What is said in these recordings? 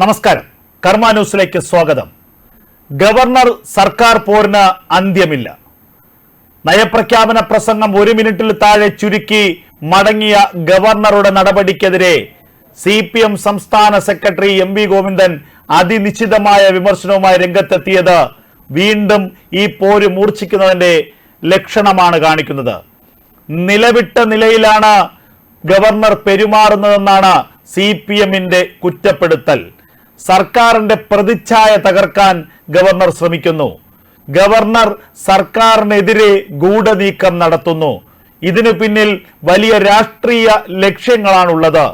നമസ്കാരം. കർമ്മ ന്യൂസിലേക്ക് സ്വാഗതം. ഗവർണർ സർക്കാർ പോരിന് അന്ത്യമില്ല. നയപ്രഖ്യാപന പ്രസംഗം ഒരു മിനിറ്റിൽ താഴെ ചുരുക്കി മടങ്ങിയ ഗവർണറുടെ നടപടിക്കെതിരെ സി പി എം സംസ്ഥാന സെക്രട്ടറി എം വി ഗോവിന്ദൻ അതിനിശ്ചിതമായ വിമർശനവുമായി രംഗത്തെത്തിയത് വീണ്ടും ഈ പോര് മൂർച്ഛിക്കുന്നതിന്റെ ലക്ഷണമാണ് കാണിക്കുന്നത്. നിലവിട്ട നിലയിലാണ് ഗവർണർ പെരുമാറുന്നതെന്നാണ് സി പി എമ്മിന്റെ കുറ്റപ്പെടുത്തൽ. സർക്കാരിന്റെ പ്രതിച്ഛായ തകർക്കാൻ ഗവർണർ ശ്രമിക്കുന്നു. ഗവർണർ സർക്കാരിനെതിരെ ഗൂഢനീക്കം നടത്തുന്നു. ഇതിനു പിന്നിൽ വലിയ രാഷ്ട്രീയ ലക്ഷ്യങ്ങളാണുള്ളത്.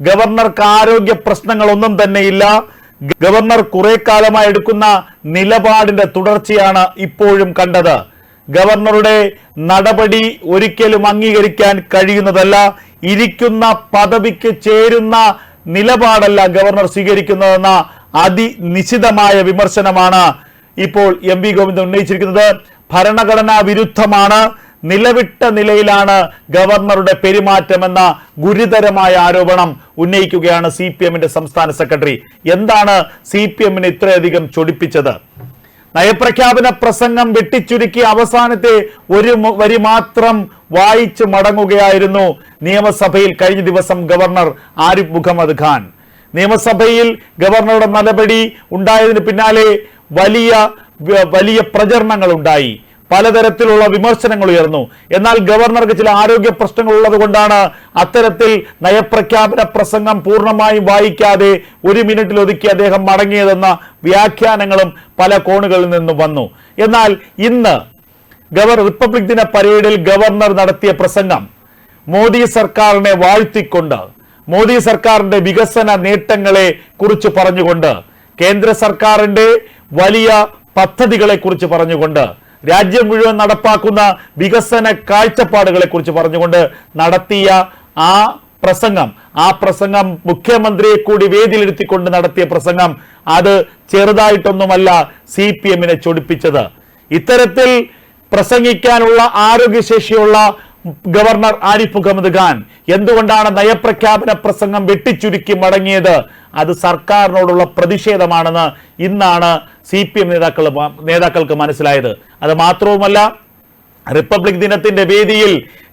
ഗവർണർക്ക് ആരോഗ്യ പ്രശ്നങ്ങളൊന്നും തന്നെയില്ല. ഗവർണർ കുറെ കാലമായി എടുക്കുന്ന നിലപാടിന്റെ തുടർച്ചയാണ് ഇപ്പോഴും കണ്ടത്. ഗവർണറുടെ നടപടി ഒരിക്കലും അംഗീകരിക്കാൻ കഴിയുന്നതല്ല. ഇരിക്കുന്ന പദവിക്ക് ചേരുന്ന നിലപാടല്ല ഗവർണർ സ്വീകരിക്കുന്നതെന്ന അതിനിശിതമായ വിമർശനമാണ് ഇപ്പോൾ എം വി ഗോവിന്ദൻ ഉന്നയിച്ചിരിക്കുന്നത്. ഭരണഘടനാ വിരുദ്ധമാണ്. നിലവിട്ട നിലയിലാണ് ഗവർണറുടെ പെരുമാറ്റമെന്ന ഗുരുതരമായ ആരോപണം ഉന്നയിക്കുകയാണ് സി പി എമ്മിന്റെ സംസ്ഥാന സെക്രട്ടറി. എന്താണ് സി പി എമ്മിനെ ഇത്രയധികം ചൊടിപ്പിച്ചത്? നയപ്രഖ്യാപന പ്രസംഗം വെട്ടിച്ചുരുക്കി അവസാനത്തെ ഒരു വരി മാത്രം വായിച്ചു മടങ്ങുകയായിരുന്നു നിയമസഭയിൽ കഴിഞ്ഞ ദിവസം ഗവർണർ ആരിഫ് മുഹമ്മദ് ഖാൻ. നിയമസഭയിൽ ഗവർണറുടെ നടപടി ഉണ്ടായതിന് പിന്നാലെ വലിയ വലിയ പ്രചരണങ്ങൾ ഉണ്ടായി പലതരത്തിലുള്ള വിമർശനങ്ങൾ ഉയർന്നു. എന്നാൽ ഗവർണർക്ക് ചില ആരോഗ്യ പ്രശ്നങ്ങൾ ഉള്ളതുകൊണ്ടാണ് അത്തരത്തിൽ നയപ്രഖ്യാപന പ്രസംഗം പൂർണമായും വായിക്കാതെ ഒരു മിനിറ്റിൽ ഒതുക്കി അദ്ദേഹം മടങ്ങിയതെന്ന വ്യാഖ്യാനങ്ങളും പല കോണുകളിൽ നിന്നും വന്നു. എന്നാൽ ഇന്ന് ഗവർ റിപ്പബ്ലിക് ദിന പരേഡിൽ ഗവർണർ നടത്തിയ പ്രസംഗം മോദി സർക്കാരിനെ വാഴ്ത്തിക്കൊണ്ട് മോദി സർക്കാരിന്റെ വികസന നേട്ടങ്ങളെ കുറിച്ച് പറഞ്ഞുകൊണ്ട് കേന്ദ്ര സർക്കാരിന്റെ വലിയ പദ്ധതികളെ കുറിച്ച് പറഞ്ഞുകൊണ്ട് രാജ്യം മുഴുവൻ നടപ്പാക്കുന്ന വികസന കാഴ്ചപ്പാടുകളെ കുറിച്ച് പറഞ്ഞുകൊണ്ട് നടത്തിയ ആ പ്രസംഗം ആ പ്രസംഗം മുഖ്യമന്ത്രിയെ കൂടി വേദിയിലിരുത്തിക്കൊണ്ട് നടത്തിയ പ്രസംഗം അത് ചെറുതായിട്ടൊന്നുമല്ല സി പി എമ്മിനെ ചൊടിപ്പിച്ചത്. ഇത്തരത്തിൽ പ്രസംഗിക്കാനുള്ള ആരോഗ്യശേഷിയുള്ള ഗവർണർ ആരിഫ് മുഹമ്മദ് ഖാൻ എന്തുകൊണ്ടാണ് നയപ്രഖ്യാപന പ്രസംഗം വെട്ടിച്ചുരുക്കി മടങ്ങിയത്? അത് സർക്കാരിനോടുള്ള പ്രതിഷേധമാണെന്ന് ഇന്നാണ് സി പി എം നേതാക്കൾ നേതാക്കൾക്ക് മനസ്സിലായത്. അത് മാത്രവുമല്ല റിപ്പബ്ലിക് ദിനത്തിന്റെ വേദിയിൽ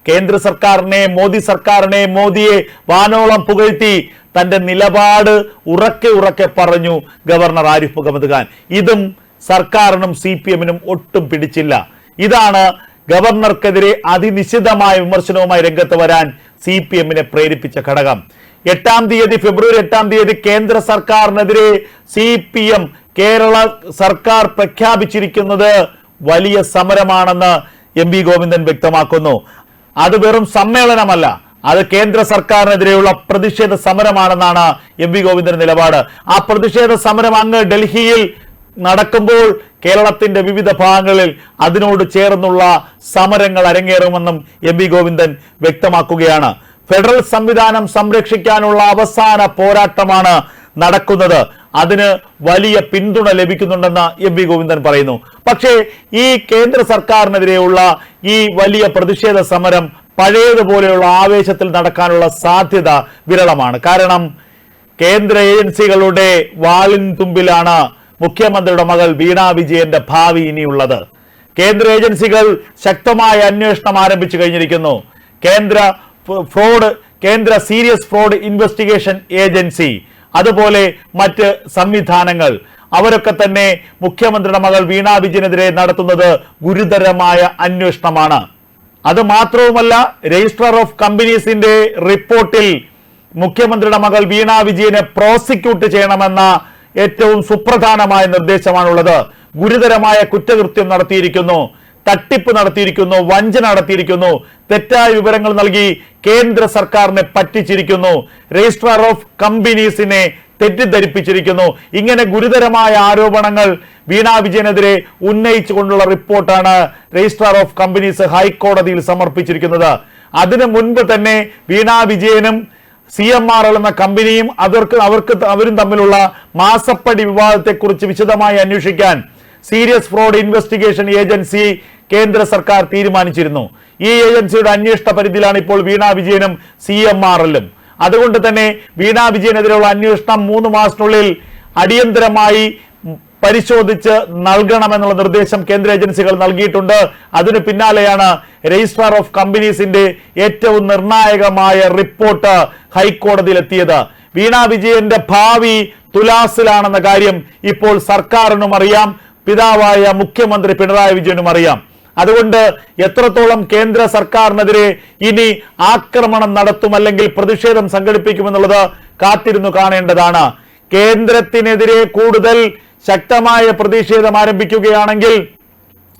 കേന്ദ്ര സർക്കാരിനെ മോദി സർക്കാരിനെ മോദിയെ വാനോളം പുകഴ്ത്തി തന്റെ നിലപാട് ഉറക്കെ ഉറക്കെ പറഞ്ഞു ഗവർണർ ആരിഫ് മുഹമ്മദ് ഖാൻ. ഇതും സർക്കാരിനും സി പി എമ്മിനും ഒട്ടും പിടിച്ചില്ല. ഇതാണ് ഗവർണർക്കെതിരെ അതിനിശ്ചിതമായ വിമർശനവുമായി രംഗത്ത് വരാൻ സി പി എമ്മിനെ പ്രേരിപ്പിച്ച ഘടകം. എട്ടാം തീയതി ഫെബ്രുവരി എട്ടാം തീയതി കേന്ദ്ര സർക്കാരിനെതിരെ സി പി എം കേരള സർക്കാർ പ്രഖ്യാപിച്ചിരിക്കുന്നത് വലിയ സമരമാണെന്ന് എം വി ഗോവിന്ദൻ വ്യക്തമാക്കുന്നു. അത് വെറും സമ്മേളനമല്ല അത് കേന്ദ്ര സർക്കാരിനെതിരെയുള്ള പ്രതിഷേധ സമരമാണെന്നാണ് എം വി ഗോവിന്ദന്റെ നിലപാട്. ആ പ്രതിഷേധ സമരം അങ്ങ് ഡൽഹിയിൽ നടക്കുമ്പോൾ കേരളത്തിന്റെ വിവിധ ഭാഗങ്ങളിൽ അതിനോട് ചേർന്നുള്ള സമരങ്ങൾ അരങ്ങേറുമെന്നും എം വി ഗോവിന്ദൻ വ്യക്തമാക്കുകയാണ്. ഫെഡറൽ സംവിധാനം സംരക്ഷിക്കാനുള്ള അവസാന പോരാട്ടമാണ് നടക്കുന്നത്. അതിന് വലിയ പിന്തുണ ലഭിക്കുന്നുണ്ടെന്ന് എം വി ഗോവിന്ദൻ പറയുന്നു. പക്ഷേ ഈ കേന്ദ്ര സർക്കാരിനെതിരെയുള്ള ഈ വലിയ പ്രതിഷേധ സമരം പഴയതുപോലെയുള്ള ആവേശത്തിൽ നടക്കാനുള്ള സാധ്യത വിരളമാണ്. കാരണം കേന്ദ്ര ഏജൻസികളുടെ വാളിൻ തുമ്പിലാണ് മുഖ്യമന്ത്രിയുടെ മകൾ വീണ വിജയന്റെ ഭാവി ഇനിയുള്ളത്. കേന്ദ്ര ഏജൻസികൾ ശക്തമായ അന്വേഷണം ആരംഭിച്ചു കഴിഞ്ഞിരിക്കുന്നു. കേന്ദ്ര ഫ്രോഡ് കേന്ദ്ര സീരിയസ് ഫ്രോഡ് ഇൻവെസ്റ്റിഗേഷൻ ഏജൻസി അതുപോലെ മറ്റ് സംവിധാനങ്ങൾ. അവരൊക്കെ തന്നെ മുഖ്യമന്ത്രിയുടെ മകൾ വീണ വിജയനെതിരെ നടത്തുന്നത് ഗുരുതരമായ അന്വേഷണമാണ്. അത് മാത്രവുമല്ല രജിസ്ട്രാർ ഓഫ് കമ്പനീസിന്റെ റിപ്പോർട്ടിൽ മുഖ്യമന്ത്രിയുടെ മകൾ വീണ വിജയനെ പ്രോസിക്യൂട്ട് ചെയ്യണമെന്ന ഏറ്റവും സുപ്രധാനമായ നിർദ്ദേശമാണുള്ളത്. ഗുരുതരമായ കുറ്റകൃത്യം നടത്തിയിരിക്കുന്നു. തട്ടിപ്പ് നടത്തിയിരിക്കുന്നു. വഞ്ചന നടത്തിയിരിക്കുന്നു. തെറ്റായ വിവരങ്ങൾ നൽകി കേന്ദ്ര സർക്കാരിനെ പറ്റിച്ചിരിക്കുന്നു. Registrar of കമ്പനീസിനെ തെറ്റിദ്ധരിപ്പിച്ചിരിക്കുന്നു. ഇങ്ങനെ ഗുരുതരമായ ആരോപണങ്ങൾ വീണ വിജയനെതിരെ ഉന്നയിച്ചുകൊണ്ടുള്ള റിപ്പോർട്ടാണ് രജിസ്ട്രാർ ഓഫ് കമ്പനീസ് ഹൈക്കോടതിയിൽ സമർപ്പിച്ചിരിക്കുന്നത്. അതിനു മുൻപ് തന്നെ വീണ വിജയനും സി എം ആർ എൽ എന്ന കമ്പനിയും അവർക്ക് അവർക്ക് അവരും തമ്മിലുള്ള മാസപ്പടി വിവാദത്തെക്കുറിച്ച് വിശദമായി അന്വേഷിക്കാൻ സീരിയസ് ഫ്രോഡ് ഇൻവെസ്റ്റിഗേഷൻ ഏജൻസി കേന്ദ്ര സർക്കാർ തീരുമാനിച്ചിരുന്നു. ഈ ഏജൻസിയുടെ അന്വേഷണ പരിധിയിലാണ് ഇപ്പോൾ വീണ വിജയനും സി എം ആർ എല്ലും. അതുകൊണ്ട് തന്നെ വീണ വിജയനെതിരെയുള്ള അന്വേഷണം മൂന്ന് മാസത്തിനുള്ളിൽ അടിയന്തരമായി പരിശോധിച്ച് നൽകണമെന്നുള്ള നിർദ്ദേശം കേന്ദ്ര ഏജൻസികൾ നൽകിയിട്ടുണ്ട്. അതിന് പിന്നാലെയാണ് രജിസ്ട്രാർ ഓഫ് കമ്പനീസിന്റെ ഏറ്റവും നിർണായകമായ റിപ്പോർട്ട് ഹൈക്കോടതിയിലെത്തിയത്. വീണ വിജയന്റെ ഭാവി തുലാസിലാണെന്ന കാര്യം ഇപ്പോൾ സർക്കാരിനും അറിയാം. പിതാവായ മുഖ്യമന്ത്രി പിണറായി വിജയനും അറിയാം. അതുകൊണ്ട് എത്രത്തോളം കേന്ദ്ര സർക്കാരിനെതിരെ ഇനി ആക്രമണം നടത്തും അല്ലെങ്കിൽ പ്രതിഷേധം സംഘടിപ്പിക്കുമെന്നുള്ളത് കാത്തിരുന്നു കാണേണ്ടതാണ്. കേന്ദ്രത്തിനെതിരെ കൂടുതൽ ശക്തമായ പ്രതിഷേധം ആരംഭിക്കുകയാണെങ്കിൽ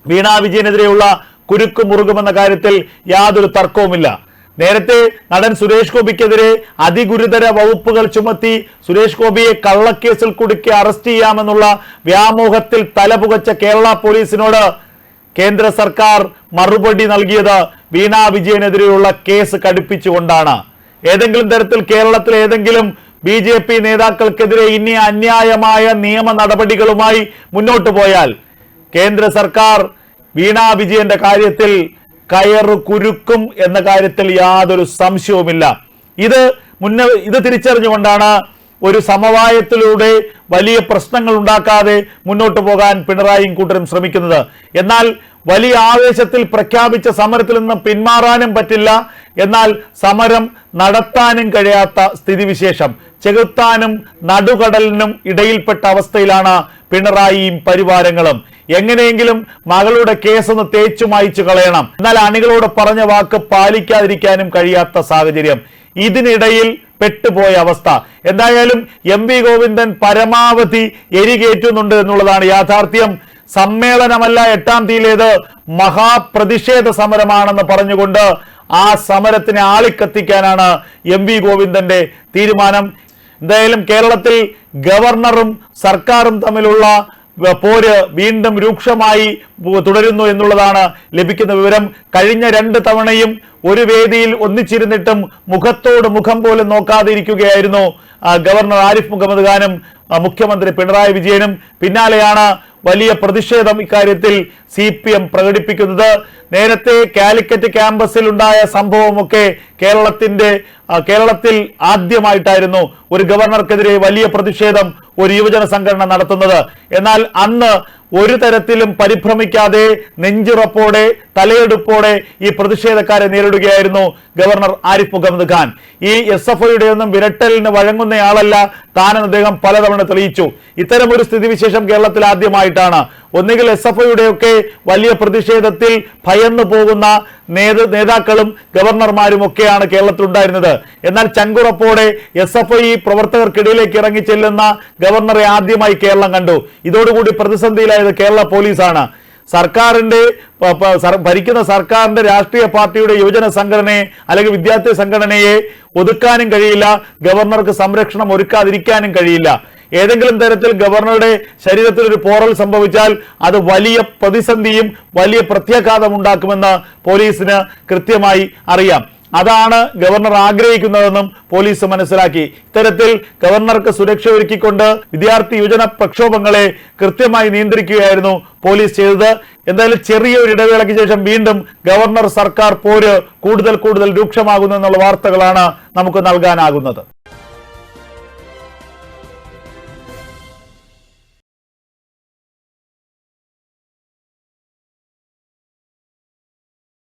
വീണ വിജയനെതിരെയുള്ള കുരുക്ക് മുറുകുമെന്ന കാര്യത്തിൽ യാതൊരു തർക്കവുമില്ല. നേരത്തെ നടൻ സുരേഷ് ഗോപിക്കെതിരെ അതിഗുരുതര വകുപ്പുകൾ ചുമത്തി സുരേഷ് ഗോപിയെ കള്ളക്കേസിൽ കുടുക്കി അറസ്റ്റ് ചെയ്യാമെന്നുള്ള വ്യാമോഹത്തിൽ തലപുകച്ച കേരള പോലീസിനോട് കേന്ദ്ര സർക്കാർ മറുപടി നൽകിയത് വീണ വിജയനെതിരെയുള്ള കേസ് കടുപ്പിച്ചുകൊണ്ടാണ്. ഏതെങ്കിലും തരത്തിൽ കേരളത്തിൽ ഏതെങ്കിലും ബി ജെ പി നേതാക്കൾക്കെതിരെ ഇനി അന്യായമായ നിയമ നടപടികളുമായി മുന്നോട്ട് പോയാൽ കേന്ദ്ര സർക്കാർ വീണ വിജയന്റെ കാര്യത്തിൽ കയറു കുരുക്കും എന്ന കാര്യത്തിൽ യാതൊരു സംശയവുമില്ല. ഇത് മുന്ന ഇത് തിരിച്ചറിഞ്ഞുകൊണ്ടാണ് ഒരു സമവായത്തിലൂടെ വലിയ പ്രശ്നങ്ങൾ ഉണ്ടാക്കാതെ മുന്നോട്ട് പോകാൻ പിണറായിയും കൂട്ടരും ശ്രമിക്കുന്നത്. എന്നാൽ വലിയ ആവേശത്തിൽ പ്രഖ്യാപിച്ച സമരത്തിൽ നിന്ന് പിന്മാറാനും പറ്റില്ല. എന്നാൽ സമരം നടത്താനും കഴിയാത്ത സ്ഥിതിവിശേഷം ചെകുത്താനും നടുകടലിനും ഇടയിൽപ്പെട്ട അവസ്ഥയിലാണ് പിണറായിയും പരിവാരങ്ങളും. എങ്ങനെയെങ്കിലും മകളുടെ കേസൊന്ന് തേച്ചു മായ്ച്ചു കളയണം. എന്നാൽ അണികളോട് പറഞ്ഞ വാക്ക് പാലിക്കാതിരിക്കാനും കഴിയാത്ത സാഹചര്യം. ഇതിനിടയിൽ പെട്ടുപോയ അവസ്ഥ. എന്തായാലും എം വി ഗോവിന്ദൻ പരമാവധി എരികേറ്റുന്നുണ്ട് എന്നുള്ളതാണ് യാഥാർത്ഥ്യം. സമ്മേളനമല്ല എട്ടാം തീയതിയിലേത്. മഹാപ്രതിഷേധ സമരമാണെന്ന് പറഞ്ഞുകൊണ്ട് ആ സമരത്തിനെ ആളിക്കത്തിക്കാനാണ് എം വി ഗോവിന്ദന്റെ തീരുമാനം. എന്തായാലും കേരളത്തിൽ ഗവർണറും സർക്കാരും തമ്മിലുള്ള പോര് വീണ്ടും രൂക്ഷമായി തുടരുന്നു എന്നുള്ളതാണ് ലഭിക്കുന്ന വിവരം. കഴിഞ്ഞ രണ്ട് തവണയും ഒരു വേദിയിൽ ഒന്നിച്ചിരുന്നിട്ടും മുഖത്തോട് മുഖം പോലും നോക്കാതിരിക്കുകയായിരുന്നു ഗവർണർ ആരിഫ് മുഹമ്മദ് ഖാനും മുഖ്യമന്ത്രി പിണറായി വിജയനും. പിന്നാലെയാണ് വലിയ പ്രതിഷേധം ഇക്കാര്യത്തിൽ സി പി എം പ്രകടിപ്പിക്കുന്നത്. നേരത്തെ കാലിക്കറ്റ് ക്യാമ്പസിൽ ഉണ്ടായ സംഭവമൊക്കെ കേരളത്തിന്റെ കേരളത്തിൽ ആദ്യമായിട്ടായിരുന്നു. ഒരു ഗവർണർക്കെതിരെ വലിയ പ്രതിഷേധം ഒരു യുവജന സംഘടന നടത്തുന്നത്. എന്നാൽ അന്ന് ഒരു തരത്തിലും പരിഭ്രമിക്കാതെ നെഞ്ചുറപ്പോടെ തലയെടുപ്പോടെ ഈ പ്രതിഷേധക്കാരെ നേരിടുകയായിരുന്നു ഗവർണർ ആരിഫ് മുഹമ്മദ് ഖാൻ. ഈ എസ് എഫ് ഐയുടെ ഒന്നും വിരട്ടലിന് വഴങ്ങുന്നയാളല്ല താനെന്ന് അദ്ദേഹം പലതവണ തെളിയിച്ചു. ഇത്തരം ഒരു സ്ഥിതിവിശേഷം കേരളത്തിൽ ആദ്യമായിട്ടാണ്. ഒന്നുകിൽ എസ് എഫ് ഐയുടെ ഒക്കെ വലിയ പ്രതിഷേധത്തിൽ ഭയന്നു പോകുന്ന നേത നേതാക്കളും ഗവർണർമാരും ഒക്കെയാണ് കേരളത്തിൽ ഉണ്ടായിരുന്നത് എന്നാൽ ചങ്കുറപ്പോടെ എസ് എഫ് ഐ പ്രവർത്തകർക്കിടയിലേക്ക് ഇറങ്ങി ചെല്ലുന്ന ഗവർണറെ ആദ്യമായി കേരളം കണ്ടു. ഇതോടുകൂടി പ്രതിസന്ധിയിലായത് കേരള പോലീസാണ്. സർക്കാരിന്റെ ഭരിക്കുന്ന സർക്കാരിന്റെ രാഷ്ട്രീയ പാർട്ടിയുടെ യുവജന സംഘടനയെ അല്ലെങ്കിൽ വിദ്യാർത്ഥി സംഘടനയെ ഒതുക്കാനും കഴിയില്ല. ഗവർണർക്ക് സംരക്ഷണം ഒരുക്കാതിരിക്കാനും കഴിയില്ല. ഏതെങ്കിലും തരത്തിൽ ഗവർണറുടെ ശരീരത്തിൽ ഒരു പോറൽ സംഭവിച്ചാൽ അത് വലിയ പ്രതിസന്ധിയും വലിയ പ്രത്യാഘാതം ഉണ്ടാക്കുമെന്ന് പോലീസിന് കൃത്യമായി അറിയാം. അതാണ് ഗവർണർ ആഗ്രഹിക്കുന്നതെന്നും പോലീസ് മനസ്സിലാക്കി. ഇത്തരത്തിൽ ഗവർണർക്ക് സുരക്ഷ ഒരുക്കിക്കൊണ്ട് വിദ്യാർത്ഥി യുവജന പ്രക്ഷോഭങ്ങളെ കൃത്യമായി നിയന്ത്രിക്കുകയായിരുന്നു പോലീസ് ചെയ്തത്. എന്തായാലും ചെറിയ ഒരു ഇടവേളയ്ക്ക് ശേഷം വീണ്ടും ഗവർണർ സർക്കാർ പോര് കൂടുതൽ കൂടുതൽ രൂക്ഷമാകുന്നു എന്നുള്ള വാർത്തകളാണ് നമുക്ക് നൽകാനാകുന്നത്.